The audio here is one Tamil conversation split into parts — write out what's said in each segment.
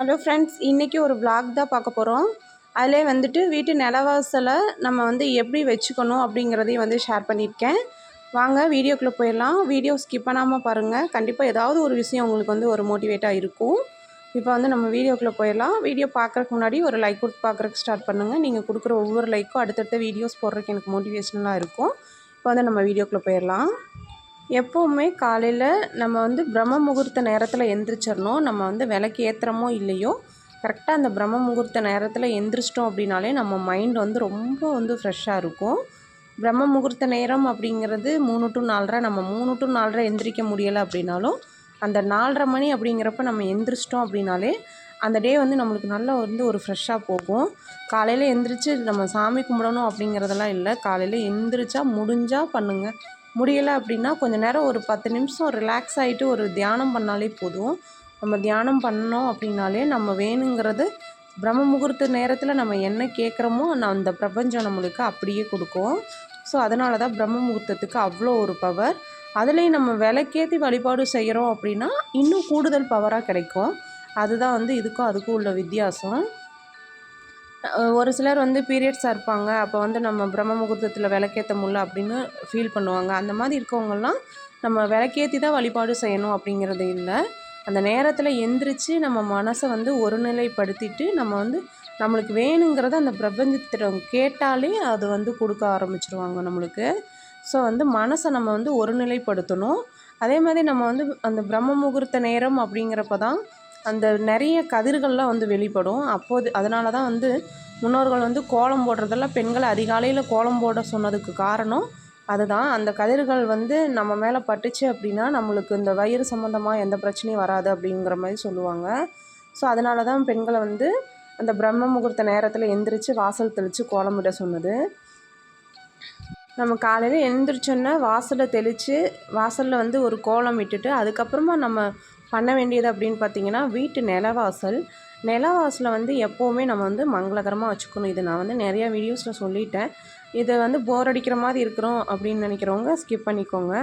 ஹலோ ஃப்ரெண்ட்ஸ் இன்றைக்கி ஒரு விளாக் தான் பார்க்க போகிறோம் அதிலே வந்துட்டு வீட்டு நிலவாசலை நம்ம வந்து எப்படி வச்சுக்கணும் அப்படிங்கிறதையும் வந்து ஷேர் பண்ணியிருக்கேன். வாங்க வீடியோக்குள்ளே போயிடலாம். வீடியோ ஸ்கிப் பண்ணாமல் பாருங்கள் கண்டிப்பாக ஏதாவது ஒரு விஷயம் உங்களுக்கு வந்து ஒரு மோட்டிவேட்டாக இருக்கும். இப்போ வந்து நம்ம வீடியோக்குள்ளே போயிடலாம். வீடியோ பார்க்குறக்கு முன்னாடி ஒரு லைக் கொடுத்து பார்க்குறக்கு ஸ்டார்ட் பண்ணுங்கள் நீங்கள் கொடுக்குற ஒவ்வொரு லைக்கும் அடுத்தடுத்த வீடியோஸ் போடுறதுக்கு எனக்கு மோட்டிவேஷனலாக இருக்கும். இப்போ வந்து நம்ம வீடியோக்குள்ளே போயிடலாம். எப்போவுமே காலையில் நம்ம வந்து பிரம்ம முகூர்த்த நேரத்தில் எந்திரிச்சிடணும் நம்ம வந்து விளக்கு ஏற்றுறமோ இல்லையோ கரெக்டாக அந்த பிரம்ம முகூர்த்த நேரத்தில் எந்திரிச்சிட்டோம் அப்படின்னாலே நம்ம மைண்ட் வந்து ரொம்ப வந்து ஃப்ரெஷ்ஷாக இருக்கும். பிரம்ம முகூர்த்த நேரம் அப்படிங்கிறது மூணு டு நாலரை நம்ம மூணு டு நாலரை எந்திரிக்க முடியலை அப்படின்னாலும் அந்த நாலரை மணி அப்படிங்கிறப்ப நம்ம எந்திரிச்சிட்டோம் அப்படின்னாலே அந்த டே வந்து நம்மளுக்கு நல்லா வந்து ஒரு ஃப்ரெஷ்ஷாக போகும். காலையில் எந்திரிச்சு நம்ம சாமி கும்பிடணும் அப்படிங்கிறதெல்லாம் இல்லை. காலையில் எந்திரிச்சா முடிஞ்சால் பண்ணுங்கள் முடியலை அப்படின்னா கொஞ்சம் நேரம் ஒரு பத்து நிமிஷம் ரிலாக்ஸ் ஆகிட்டு ஒரு தியானம் பண்ணாலே போதும். நம்ம தியானம் பண்ணோம் அப்படின்னாலே நம்ம வேணுங்கிறது பிரம்ம முகூர்த்த நேரத்தில் நம்ம என்ன கேட்குறோமோ அந்த பிரபஞ்சம் நம்மளுக்கு அப்படியே கொடுக்கும். ஸோ அதனால தான் பிரம்ம முகூர்த்தத்துக்கு அவ்வளோ ஒரு பவர் அதுலேயும் நம்ம விலைக்கேற்றி வழிபாடு செய்கிறோம் அப்படின்னா இன்னும் கூடுதல் பவராக கிடைக்கும். அதுதான் வந்து இதுக்கும் அதுக்கும் உள்ள வித்தியாசம். ஒரு சிலர் வந்து பீரியட்ஸாக இருப்பாங்க. அப்போ வந்து நம்ம பிரம்ம முகூர்த்தத்தில் விளக்கேற்ற முடியல அப்படின்னு ஃபீல் பண்ணுவாங்க. அந்த மாதிரி இருக்கவங்கெல்லாம் நம்ம விளக்கேற்றி தான் வழிபாடு செய்யணும் அப்படிங்கிறது இல்லை. அந்த நேரத்தில் எந்திரிச்சு நம்ம மனசை வந்து ஒருநிலைப்படுத்திட்டு நம்ம வந்து நம்மளுக்கு வேணுங்கிறத அந்த பிரபஞ்சத்திடம் கேட்டாலே அது வந்து கொடுக்க ஆரம்பிச்சிருவாங்க நம்மளுக்கு. ஸோ வந்து மனசை நம்ம வந்து ஒருநிலைப்படுத்தணும். அதே மாதிரி நம்ம வந்து அந்த பிரம்ம முகூர்த்த நேரம் அப்படிங்கிறப்ப தான் அந்த நிறைய கதிர்கள்லாம் வந்து வெளிப்படும். அப்போது அதனால தான் வந்து முன்னோர்கள் வந்து கோலம் போடுறதெல்லாம் பெண்களை அதிகாலையில் கோலம் போட சொன்னதுக்கு காரணம் அதுதான். அந்த கதிர்கள் வந்து நம்ம மேலே பட்டுச்சு அப்படின்னா நம்மளுக்கு இந்த வயிறு சம்மந்தமாக எந்த பிரச்சனையும் வராது அப்படிங்கிற மாதிரி சொல்லுவாங்க. ஸோ அதனால தான் பெண்களை வந்து அந்த பிரம்ம முகூர்த்த நேரத்தில் எந்திரிச்சு வாசல் தெளித்து கோலமிட சொன்னது. நம்ம காலையில் எழுந்திரிச்சோன்னா வாசலை தெளித்து வாசலில் வந்து ஒரு கோலம் விட்டுட்டு அதுக்கப்புறமா நம்ம பண்ண வேண்டியது அப்படின்னு பார்த்தீங்கன்னா வீட்டு நிலவாசல். நிலவாசலை வந்து எப்போவுமே நம்ம வந்து மங்களகரமாக வச்சுக்கணும். இது நான் வந்து நிறையா வீடியோஸில் சொல்லிட்டேன். இதை வந்து போர் அடிக்கிற மாதிரி இருக்கிறோம் அப்படின்னு நினைக்கிறவங்க ஸ்கிப் பண்ணிக்கோங்க.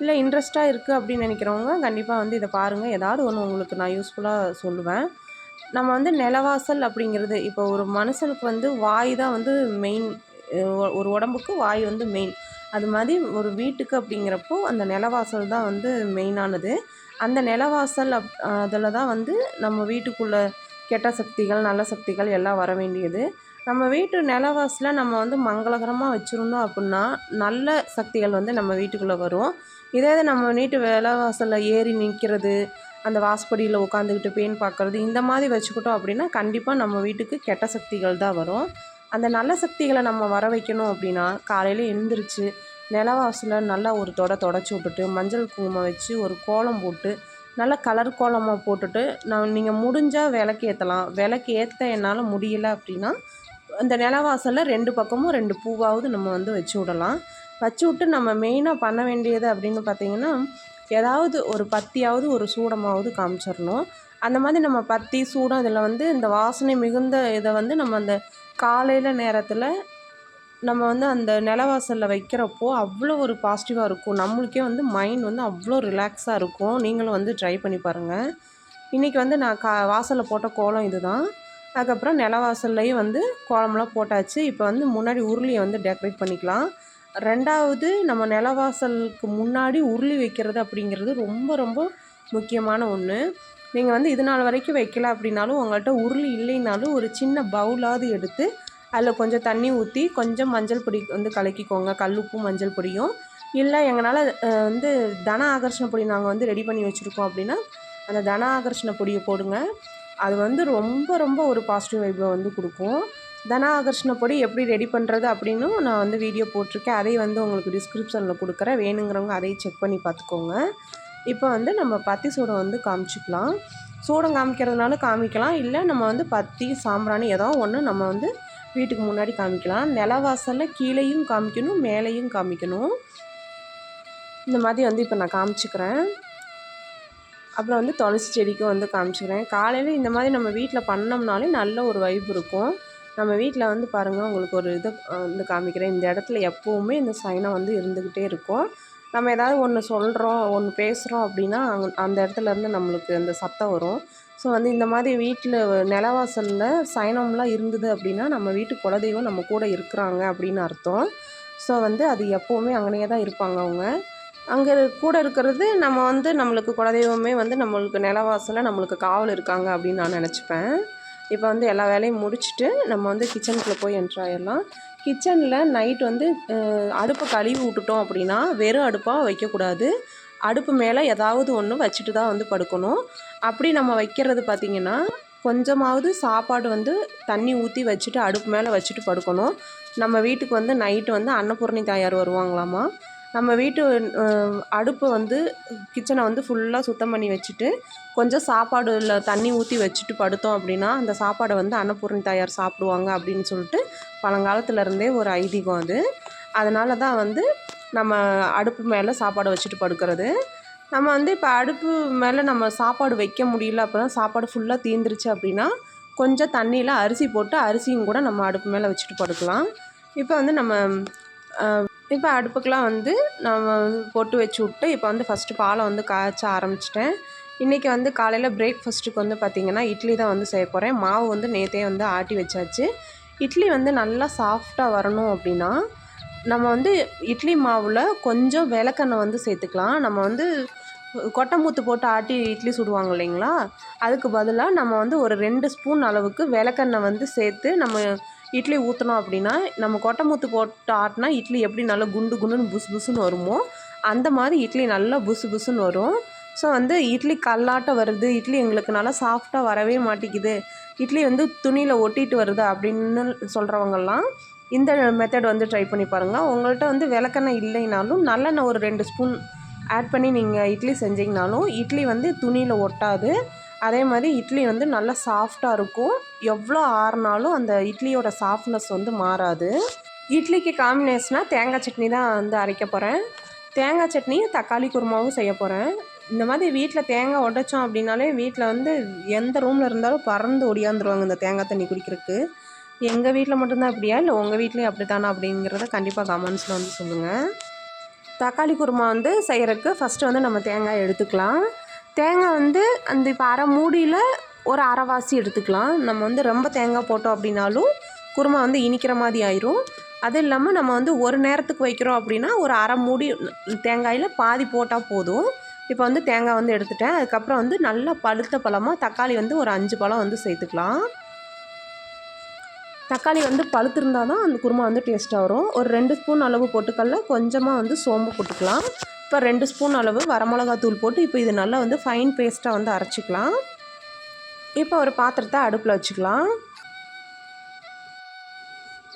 இல்லை இன்ட்ரெஸ்ட்டாக இருக்குது அப்படின்னு நினைக்கிறவங்க கண்டிப்பாக வந்து இதை பாருங்கள் ஏதாவது ஒன்று உங்களுக்கு நான் யூஸ்ஃபுல்லாக சொல்லுவேன். நம்ம வந்து நிலவாசல் அப்படிங்கிறது இப்போ ஒரு மனுஷனுக்கு வந்து வாய் தான் வந்து மெயின் ஒரு உடம்புக்கு வாய் வந்து மெயின் அது மாதிரி ஒரு வீட்டுக்கு அப்படிங்கிறப்போ அந்த நிலவாசல் தான் வந்து மெயினானது அந்த நிலவாசல் அப் அதில் தான் வந்து நம்ம வீட்டுக்குள்ளே கெட்ட சக்திகள் நல்ல சக்திகள் எல்லாம் வர வேண்டியது. நம்ம வீட்டு நிலவாசலில் நம்ம வந்து மங்களகரமாக வச்சுருந்தோம் அப்படின்னா நல்ல சக்திகள் வந்து நம்ம வீட்டுக்குள்ளே வரும். இதே இது நம்ம வீட்டு நிலவாசலில் ஏறி நிற்கிறது அந்த வாசப்படியில் உட்காந்துக்கிட்டு பேன் பார்க்குறது இந்த மாதிரி வச்சுக்கிட்டோம் அப்படின்னா கண்டிப்பாக நம்ம வீட்டுக்கு கெட்ட சக்திகள் தான் வரும். அந்த நல்ல சக்திகளை நம்ம வர வைக்கணும் அப்படின்னா காலையில் எழுந்திரிச்சு நிலவாசல நல்லா ஒரு தொட தொடச்சி விட்டுட்டு மஞ்சள் குங்குமம் வச்சு ஒரு கோலம் போட்டு நல்லா கலர் கோலமாக போட்டுட்டு நான் நீங்கள் முடிஞ்சால் விளக்கு ஏற்றலாம் விளக்கு ஏற்ற என்னால் முடியல அப்படின்னா அந்த நிலவாசலில் ரெண்டு பக்கமும் ரெண்டு பூவாவது நம்ம வந்து வச்சு விடலாம். வச்சு விட்டு நம்ம மெயினாக பண்ண வேண்டியது அப்படின்னு பார்த்தீங்கன்னா ஏதாவது ஒரு பத்தியாவது ஒரு சூடமாவது காமிச்சிடணும் அந்த மாதிரி நம்ம பத்தி சூடம் இதில் வந்து இந்த வாசனை மிகுந்த இதை வந்து நம்ம அந்த காலையில் நேரத்தில் நம்ம வந்து அந்த நிலவாசலில் வைக்கிறப்போ அவ்வளோ ஒரு பாசிட்டிவாக இருக்கும். நம்மளுக்கே வந்து மைண்ட் வந்து அவ்வளோ ரிலாக்ஸாக இருக்கும். நீங்களும் வந்து ட்ரை பண்ணி பாருங்கள் இன்றைக்கி வந்து நான் கா வாசலில் போட்ட கோலம் இதுதான். அதுக்கப்புறம் நிலவாசல்லையும் வந்து கோலம்லாம் போட்டாச்சு. இப்போ வந்து முன்னாடி உருளியை வந்து டெக்கரேட் பண்ணிக்கலாம். ரெண்டாவது நம்ம நிலவாசலுக்கு முன்னாடி உருளி வைக்கிறது அப்படிங்கிறது ரொம்ப ரொம்ப முக்கியமான ஒன்று நீங்கள் வந்து இது நாள் வரைக்கும் வைக்கல அப்படின்னாலும் உங்கள்கிட்ட உருளி இல்லைனாலும் ஒரு சின்ன பவுலாவது எடுத்து அதில் கொஞ்சம் தண்ணி ஊற்றி கொஞ்சம் மஞ்சள் பொடி வந்து கலக்கிக்கோங்க. கல்லுப்பும் மஞ்சள் பொடியும். இல்லை எங்களால் வந்து தன ஆகர்ஷண பொடி நாங்கள் வந்து ரெடி பண்ணி வச்சுருக்கோம் அப்படின்னா அந்த தன ஆகர்ஷண பொடியை போடுங்க. அது வந்து ரொம்ப ரொம்ப ஒரு பாசிட்டிவ் வைப்பை வந்து கொடுக்கும். தன ஆகர்ஷண பொடி எப்படி ரெடி பண்ணுறது அப்படின்னும் நான் வந்து வீடியோ போட்டிருக்கேன். அதை வந்து உங்களுக்கு டிஸ்கிரிப்ஷனில் கொடுக்குறேன். வேணுங்கிறவங்க அதையும் செக் பண்ணி பார்த்துக்கோங்க. இப்போ வந்து நம்ம பத்தி சூடம் வந்து காமிச்சிக்கலாம். சூடம் காமிக்கிறதுனால காமிக்கலாம். இல்லை நம்ம வந்து பத்தி சாம்பிராணி ஏதோ ஒன்று நம்ம வந்து வீட்டுக்கு முன்னாடி காமிக்கலாம். நிலவாசலில் கீழேயும் காமிக்கணும் மேலேயும் காமிக்கணும். இந்த மாதிரி வந்து இப்போ நான் காமிச்சிக்கிறேன். அப்புறம் வந்து துளசி செடிக்கும் வந்து காமிச்சிக்கிறேன். காலையில் இந்த மாதிரி நம்ம வீட்டில் பண்ணோம்னாலே நல்ல ஒரு வைப் இருக்கும். நம்ம வீட்டில் வந்து பாருங்கள் உங்களுக்கு ஒரு இது வந்து காமிக்கிறேன். இந்த இடத்துல எப்போவுமே இந்த சைனம் வந்து இருந்துக்கிட்டே இருக்கும். நம்ம ஏதாவது ஒன்று சொல்கிறோம் ஒன்று பேசுகிறோம் அப்படின்னா அங் அந்த இடத்துல இருந்து நம்மளுக்கு அந்த சத்தம் வரும். ஸோ வந்து இந்த மாதிரி வீட்டில் நிலவாசலில் சயனம்லாம் இருந்தது அப்படின்னா நம்ம வீட்டு குலதெய்வம் நம்ம கூட இருக்கிறாங்க அப்படின்னு அர்த்தம். ஸோ வந்து அது எப்போவுமே அங்கேயே தான் இருப்பாங்க அவங்க. அங்கே கூட இருக்கிறது நம்ம வந்து நம்மளுக்கு குலதெய்வமே வந்து நம்மளுக்கு நிலவாசலில் நம்மளுக்கு காவல் இருக்காங்க அப்படின்னு நான் நினச்சிப்பேன். இப்போ வந்து எல்லா வேலையும் முடிச்சுட்டு நம்ம வந்து கிச்சனுக்குள்ளே போய் என்ட்ராயிடலாம் கிச்சனில் நைட் வந்து அடுப்பை கழுவி விட்டுட்டோம் அப்படின்னா வெறும் அடுப்பாக வைக்கக்கூடாது. அடுப்பு மேலே ஏதாவது ஒன்று வச்சுட்டு தான் வந்து படுக்கணும். அப்படி நம்ம வைக்கிறது பார்த்திங்கன்னா கொஞ்சமாவது சாப்பாடு வந்து தண்ணி ஊற்றி வச்சுட்டு அடுப்பு மேலே வச்சுட்டு படுக்கணும். நம்ம வீட்டுக்கு வந்து நைட்டு வந்து அன்னபூர்ணி தாயார் வருவாங்களாமா? நம்ம வீட்டு அடுப்பு வந்து கிச்சனை வந்து ஃபுல்லாக சுத்தம் பண்ணி வச்சுட்டு கொஞ்சம் சாப்பாடுல தண்ணி ஊற்றி வச்சுட்டு படுத்தோம் அப்படின்னா அந்த சாப்பாடை வந்து அன்னபூர்ணி தாயார் சாப்பிடுவாங்க அப்படின்னு சொல்லிட்டு பழங்காலத்துலேருந்தே ஒரு ஐதீகம் அது. அதனால தான் வந்து நம்ம அடுப்பு மேலே சாப்பாடு வச்சுட்டு படுக்கிறது. நம்ம வந்து இப்போ அடுப்பு மேலே நம்ம சாப்பாடு வைக்க முடியல அப்படின்னா சாப்பாடு ஃபுல்லாக தீந்துருச்சு அப்படின்னா கொஞ்சம் தண்ணியில் அரிசி போட்டு அரிசியும் கூட நம்ம அடுப்பு மேலே வச்சுட்டு படுக்கலாம். இப்போ வந்து நம்ம இப்போ அடுப்புக்கெலாம் வந்து நம்ம வந்து வச்சு விட்டு இப்போ வந்து ஃபஸ்ட்டு பாலை வந்து காய்ச்ச ஆரம்பிச்சிட்டேன். இன்றைக்கி வந்து காலையில் பிரேக்ஃபாஸ்ட்டுக்கு வந்து பார்த்திங்கன்னா இட்லி தான் வந்து செய்ய போகிறேன் மாவு வந்து நேற்றே வந்து ஆட்டி வச்சாச்சு. இட்லி வந்து நல்லா சாஃப்டாக வரணும் அப்படின்னா நம்ம வந்து இட்லி மாவில் கொஞ்சம் விளக்கெண்ணெய் வந்து சேர்த்துக்கலாம். நம்ம வந்து கொட்டைமூத்து போட்டு ஆட்டி இட்லி சுடுவாங்க இல்லைங்களா? அதுக்கு பதிலாக நம்ம வந்து ஒரு ரெண்டு ஸ்பூன் அளவுக்கு விளக்கெண்ணெய் வந்து சேர்த்து நம்ம இட்லி ஊற்றினோம் அப்படின்னா நம்ம கொட்டைமூத்து போட்டு ஆட்டினா இட்லி எப்படி நல்லா குண்டு குண்டுன்னு புசு புசுன்னு வருமோ அந்த மாதிரி இட்லி நல்லா புசு புசுன்னு வரும். ஸோ வந்து இட்லி கல்லாட்டம் வருது இட்லி எங்களுக்கு நல்லா சாஃப்டாக வரவே மாட்டேங்குது. இட்லி வந்து துணியில் ஒட்டிட்டு வருது அப்படின்னு சொல்கிறவங்கெல்லாம் இந்த மெத்தட் வந்து ட்ரை பண்ணி பாருங்கள் உங்கள்கிட்ட வந்து விளக்கெண்ணெய் இல்லைனாலும் நல்லெண்ணெய் ஒரு ரெண்டு ஸ்பூன் ஆட் பண்ணி நீங்கள் இட்லி செஞ்சிங்கனாலும் இட்லி வந்து துணியில் ஒட்டாது. அதே மாதிரி இட்லி வந்து நல்லா சாஃப்டாக இருக்கும். எவ்வளோ ஆறுனாலும் அந்த இட்லியோட சாஃப்ட்னஸ் வந்து மாறாது. இட்லிக்கு காம்பினேஷனாக தேங்காய் சட்னி தான் வந்து அரைக்க போகிறேன் தேங்காய் சட்னியும் தக்காளி குருமாவும் செய்ய போகிறேன் இந்த மாதிரி வீட்டில் தேங்காய் உடைச்சோம் அப்படின்னாலே வீட்டில் வந்து எந்த ரூமில் இருந்தாலும் பறந்து ஒடியாந்துருவாங்க இந்த தேங்காய் தண்ணி குடிக்கிறதுக்கு. எங்கள் வீட்டில் மட்டும்தான் அப்படியா இல்லை உங்கள் வீட்லேயும் அப்படி தானா அப்படிங்கிறத கண்டிப்பாக கமெண்ட்ஸில் வந்து சொல்லுங்கள் தக்காளி குருமா வந்து செய்கிறதுக்கு ஃபஸ்ட்டு வந்து நம்ம தேங்காய் எடுத்துக்கலாம். தேங்காய் வந்து அந்த இப்போ அரை மூடியில் ஒரு அரைவாசி எடுத்துக்கலாம். நம்ம வந்து ரொம்ப தேங்காய் போட்டோம் அப்படின்னாலும் குருமா வந்து இனிக்கிற மாதிரி ஆயிரும். அது இல்லாமல் நம்ம வந்து ஒரு நேரத்துக்கு வைக்கிறோம் அப்படின்னா ஒரு அரை மூடி தேங்காயில் பாதி போட்டால் போதும். இப்போ வந்து தேங்காய் வந்து எடுத்துட்டேன். அதுக்கப்புறம் வந்து நல்லா பழுத்த பழமாக தக்காளி வந்து ஒரு அஞ்சு பழம் வந்து சேர்த்துக்கலாம். தக்காளி வந்து பழுத்திருந்தால் தான் அந்த குருமா வந்து டேஸ்ட்டாக வரும். ஒரு ரெண்டு ஸ்பூன் அளவு போட்டுக்கல்ல கொஞ்சமாக வந்து சோம்பு போட்டுக்கலாம். இப்போ ரெண்டு ஸ்பூன் அளவு வரமிளகா தூள் போட்டு இப்போ இது நல்லா வந்து ஃபைன் பேஸ்ட்டாக வந்து அரைச்சிக்கலாம். இப்போ ஒரு பாத்திரத்தை அடுப்பில் வச்சுக்கலாம்.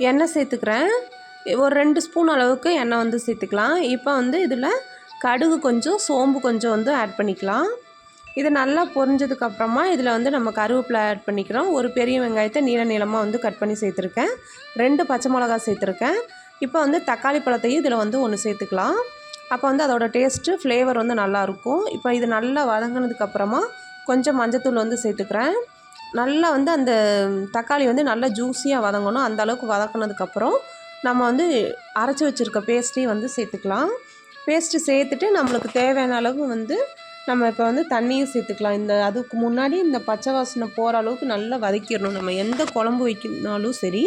எண்ணெய் சேர்த்துக்கிறேன். ஒரு ரெண்டு ஸ்பூன் அளவுக்கு எண்ணெய் வந்து சேர்த்துக்கலாம். இப்போ வந்து இதில் கடுகு கொஞ்சம் சோம்பு கொஞ்சம் வந்து ஆட் பண்ணிக்கலாம். இது நல்லா பொரிஞ்சதுக்கப்புறமா இதில் வந்து நம்ம கருவேப்பிலை ஆட் பண்ணிக்கிறோம். ஒரு பெரிய வெங்காயத்தை நீள நீளமாக வந்து கட் பண்ணி சேர்த்துருக்கேன். ரெண்டு பச்சை மிளகா சேர்த்துருக்கேன். இப்போ வந்து தக்காளி பழத்தையும் இதில் வந்து ஒன்று சேர்த்துக்கலாம். அப்போ வந்து அதோட டேஸ்ட்டு ஃப்ளேவர் வந்து நல்லாயிருக்கும் இப்போ இது நல்லா வதங்கினதுக்கப்புறமா கொஞ்சம் மஞ்சத்தூள் வந்து சேர்த்துக்கிறேன். நல்லா வந்து அந்த தக்காளி வந்து நல்லா ஜூஸியாக வதங்கணும். அந்த அளவுக்கு வதக்குனதுக்கப்புறம் நம்ம வந்து அரைச்சி வச்சுருக்க பேஸ்ட்டையும் வந்து சேர்த்துக்கலாம். பேஸ்ட்டு சேர்த்துட்டு நம்மளுக்கு தேவையான அளவு வந்து நம்ம இப்போ வந்து தண்ணியும் சேர்த்துக்கலாம். இந்த அதுக்கு முன்னாடி இந்த பச்சை வாசனை போகிற அளவுக்கு நல்லா வதக்கிடணும். நம்ம எந்த குழம்பு வைக்கினாலும் சரி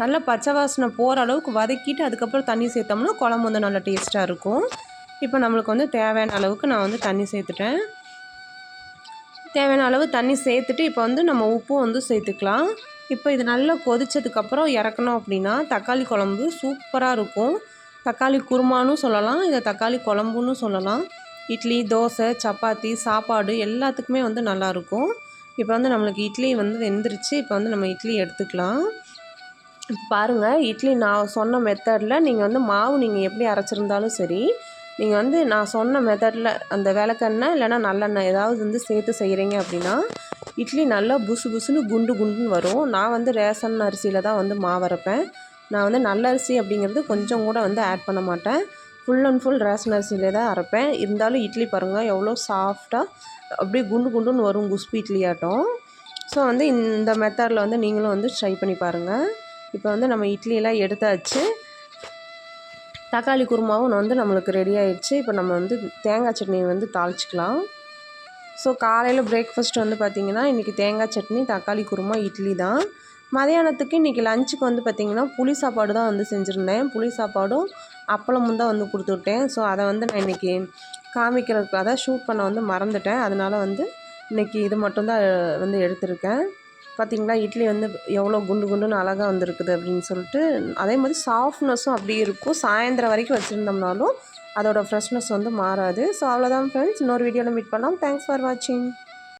நல்லா பச்சை வாசனை போகிற அளவுக்கு வதக்கிட்டு அதுக்கப்புறம் தண்ணி சேர்த்தோம்னா குழம்பு வந்து நல்லா டேஸ்ட்டாக இருக்கும். இப்போ நம்மளுக்கு வந்து தேவையான அளவுக்கு நான் வந்து தண்ணி சேர்த்துட்டேன். தேவையான அளவு தண்ணி சேர்த்துட்டு இப்போ வந்து நம்ம உப்பும் வந்து சேர்த்துக்கலாம். இப்போ இது நல்லா கொதித்ததுக்கப்புறம் இறக்கணும் அப்படின்னா தக்காளி குழம்பு சூப்பராக இருக்கும். தக்காளி குருமானும் சொல்லலாம் இதை தக்காளி குழம்புன்னு சொல்லலாம். இட்லி தோசை சப்பாத்தி சாப்பாடு எல்லாத்துக்குமே வந்து நல்லாயிருக்கும் இப்போ வந்து நம்மளுக்கு இட்லி வந்து வெந்துருச்சு இப்போ வந்து நம்ம இட்லி எடுத்துக்கலாம். பாருங்கள் இட்லி நான் சொன்ன மெத்தடில் நீங்கள் வந்து மாவு நீங்கள் எப்படி அரைச்சிருந்தாலும் சரி நீங்கள் வந்து நான் சொன்ன மெத்தடில் அந்த விளக்கெண்ணெய் இல்லைனா நல்லெண்ணெய் ஏதாவது வந்து சேர்த்து செய்கிறீங்க அப்படின்னா இட்லி நல்லா புசு புசுன்னு குண்டு குண்டுன்னு வரும். நான் வந்து ரேஷன் அரிசியில் தான் வந்து மாவு அரைப்பேன். நான் வந்து நல்ல அரிசி அப்படிங்கிறது கொஞ்சம் கூட வந்து ஆட் பண்ண மாட்டேன். ஃபுல் அண்ட் ஃபுல் ரேஷன் அரிசியிலே தான் அரைப்பேன். இருந்தாலும் இட்லி பாருங்கள் எவ்வளோ சாஃப்டாக அப்படியே குண்டு குண்டுன்னு வரும் குஸ்பி இட்லி ஆட்டம். ஸோ வந்து இந்த மெத்தடில் வந்து நீங்களும் வந்து ட்ரை பண்ணி பாருங்கள் இப்போ வந்து நம்ம இட்லியெல்லாம் எடுத்தாச்சு. தக்காளி குருமாவும் வந்து நம்மளுக்கு ரெடி ஆயிடுச்சு. இப்போ நம்ம வந்து தேங்காய் சட்னி வந்து தாளிச்சிக்கலாம். ஸோ காலையில் பிரேக்ஃபாஸ்ட் வந்து பார்த்திங்கன்னா இன்றைக்கி தேங்காய் சட்னி தக்காளி குருமா இட்லி தான். மதியானத்துக்கு இன்றைக்கி லஞ்சுக்கு வந்து பார்த்திங்கன்னா புளி சாப்பாடு தான் வந்து செஞ்சுருந்தேன். புளி சாப்பாடும் அப்பளமும் தான் வந்து கொடுத்து விட்டேன். ஸோ அதை வந்து நான் இன்றைக்கி காமிக்கிறதுக்காக தான் ஷூட் பண்ண வந்து மறந்துட்டேன். அதனால் வந்து இன்றைக்கி இது மட்டும்தான் வந்து எடுத்திருக்கேன். பார்த்திங்களா இட்லி வந்து எவ்வளோ குண்டு குண்டுன்னு அழகாக வந்திருக்குது அப்படின்னு சொல்லிட்டு அதே மாதிரி சாஃப்ட்னஸும் அப்படியே இருக்கும். சாயந்தரம் வரைக்கும் வச்சுருந்தோம்னாலும் அதோட ஃப்ரெஷ்னஸ் வந்து மாறாது. ஸோ அவ்வளோதான் ஃப்ரெண்ட்ஸ் இன்னொரு வீடியோவில் மீட் பண்ணலாம். தேங்க்ஸ் ஃபார் வாட்சிங்